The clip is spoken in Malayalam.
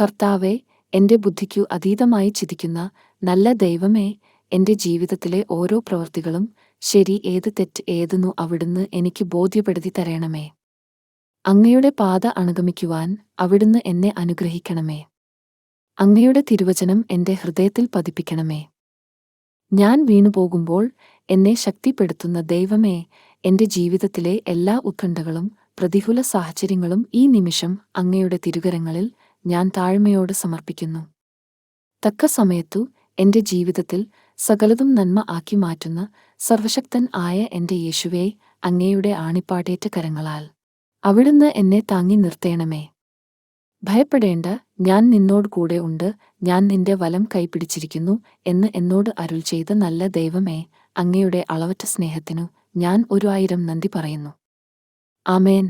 കർത്താവെ എന്റെ ബുദ്ധിക്കു അതീതമായി ചിതിക്കുന്ന നല്ല ദൈവമേ എന്റെ ജീവിതത്തിലെ ഓരോ പ്രവൃത്തികളും ശരി ഏത് തെറ്റ് ഏതെന്നു അവിടുന്ന് എനിക്ക് ബോധ്യപ്പെടുത്തി തരണമേ. അങ്ങയുടെ പാത അണുഗമിക്കുവാൻ അവിടുന്ന് എന്നെ അനുഗ്രഹിക്കണമേ. അങ്ങയുടെ തിരുവചനം എന്റെ ഹൃദയത്തിൽ പതിപ്പിക്കണമേ. ഞാൻ വീണുപോകുമ്പോൾ എന്നെ ശക്തിപ്പെടുത്തുന്ന ദൈവമേ എന്റെ ജീവിതത്തിലെ എല്ലാ ഉത്കണ്ഠകളും പ്രതികൂല സാഹചര്യങ്ങളും ഈ നിമിഷം അങ്ങയുടെ തിരുകരങ്ങളിൽ ഞാൻ താഴ്മയോട് സമർപ്പിക്കുന്നു. തക്ക സമയത്തു എന്റെ ജീവിതത്തിൽ സകലതും നന്മ ആക്കി മാറ്റുന്ന സർവശക്തൻ ആയ എന്റെ യേശുവേ അങ്ങയുടെ ആണിപ്പാടേറ്റ കരങ്ങളാൽ. അവിടുന്ന് എന്നെ താങ്ങി നിർത്തേണമേ. ഭയപ്പെടേണ്ട ഞാൻ നിന്നോട് കൂടെ ഉണ്ട് ഞാൻ നിന്റെ വലം കൈപിടിച്ചിരിക്കുന്നു എന്ന് എന്നോട് അരുൾ ചെയ്ത നല്ല ദൈവമേ അങ്ങയുടെ അളവറ്റ സ്നേഹത്തിനു ഞാൻ ഒരു ആയിരം നന്ദി പറയുന്നു. ആമേൻ.